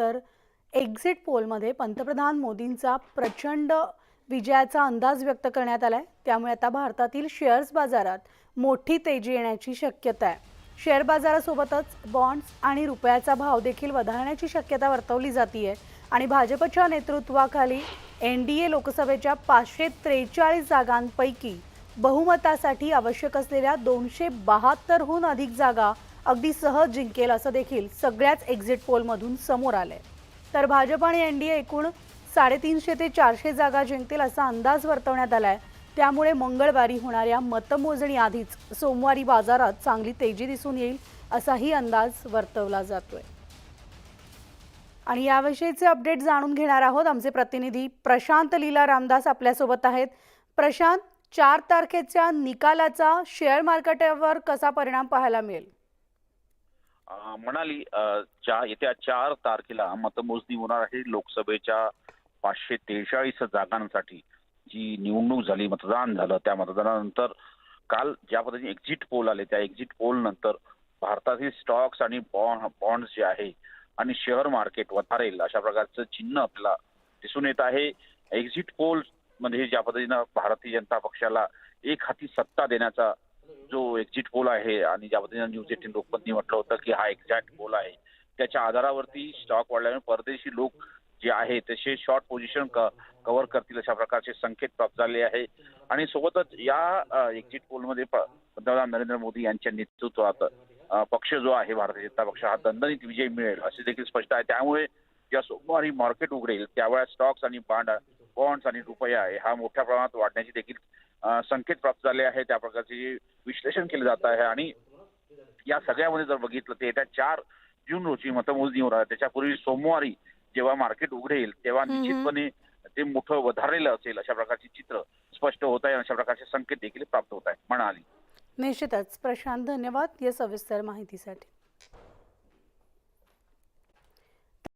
तर एक्झिट पोलमध्ये पंतप्रधान मोदींचा प्रचंड विजयाचा अंदाज व्यक्त करण्यात आलाय. त्यामुळे आता भारतातील शेअर्स बाजारात मोठी तेजी येण्याची शक्यता आहे. शेअर बाजारासोबतच बॉन्ड्स आणि रुपयाचा भाव देखील वधारण्याची शक्यता वर्तवली जाते आणि भाजपच्या नेतृत्वाखाली एन डी ए लोकसभेच्या पाचशे त्रेचाळीस जागांपैकी बहुमतासाठी आवश्यक असलेल्या दोनशे बहात्तरहून अधिक जागा अगदी सहज जिंकेल असं देखील सगळ्याच एक्झिट पोलमधून समोर आलंय. तर भाजप आणि एन डी ए एकूण साडेतीनशे ते चारशे जागा जिंकतील असा अंदाज वर्तवण्यात आलाय. त्यामुळे मंगळवारी होणाऱ्या मतमोजणी आधीच सोमवारी बाजारात चांगली तेजी दिसून येईल असाही अंदाज वर्तवला जातोय. आणि याविषयीचे अपडेट जाणून घेणार आहोत आमचे प्रतिनिधी प्रशांत लीला रामदास आपल्यासोबत आहेत. प्रशांत चार तारखेच्या निकालाचा शेअर मार्केटवर कसा परिणाम पाहायला मिळेल? म्हणाली चा येत्या चार तारखेला मतमोजणी होणार आहे लोकसभेच्या पाचशे त्रेचाळीस जागांसाठी जी निवडणूक झाली मतदान झालं त्या मतदानानंतर काल ज्या पद्धतीने एक्झिट पोल आले त्या एक्झिट पोल नंतर भारतातील स्टॉक्स आणि बॉन्ड बॉन्ड्स जे आहे आणि शेअर मार्केट वधारेल अशा प्रकारचं चिन्ह आपल्याला दिसून येत आहे. एक्झिट पोलमध्ये ज्या पद्धतीनं भारतीय जनता पक्षाला एक हाती सत्ता देण्याचा जो एक्झिट पोल आहे आणि ज्या पद्धतीनं न्यूज एटीन लोकमतनी म्हटलं होतं की हा एक्झॅक्ट पोल आहे त्याच्या आधारावरती स्टॉक वाढल्यामुळे परदेशी लोक जे आहे तसे शॉर्ट पोझिशन कव्हर करतील अशा प्रकारचे संकेत प्राप्त झाले आहे. आणि सोबतच या एक्झिट पोलमध्ये पंतप्रधान नरेंद्र मोदी यांच्या नेतृत्वात पक्ष जो आहे भारतीय जनता पक्ष हा दणदणीत विजय मिळेल असे देखील स्पष्ट आहे. त्यामुळे ज्या सोमवारी मार्केट उघडेल त्यावेळेस स्टॉक्स आणि बांड बॉन्ड्स आणि रुपया हा मोठ्या प्रमाणात वाढण्याची देखील संकेत प्राप्त झाले आहे त्या प्रकारचे विश्लेषण केले जात आहे आणि या सगळ्यामध्ये जर बघितलं तर येत्या चार जून रोजी मतमोजणी होणार. त्याच्यापूर्वी सोमवारी जेव्हा मार्केट उघडेल तेव्हा. निश्चितपणे ते मोठं वधारलेलं असेल अशा प्रकारचे चित्र स्पष्ट होत आहे अशा प्रकारचे संकेत देखील प्राप्त होत आहे म्हणाली निश्चितच प्रशांत धन्यवाद या सविस्तर माहितीसाठी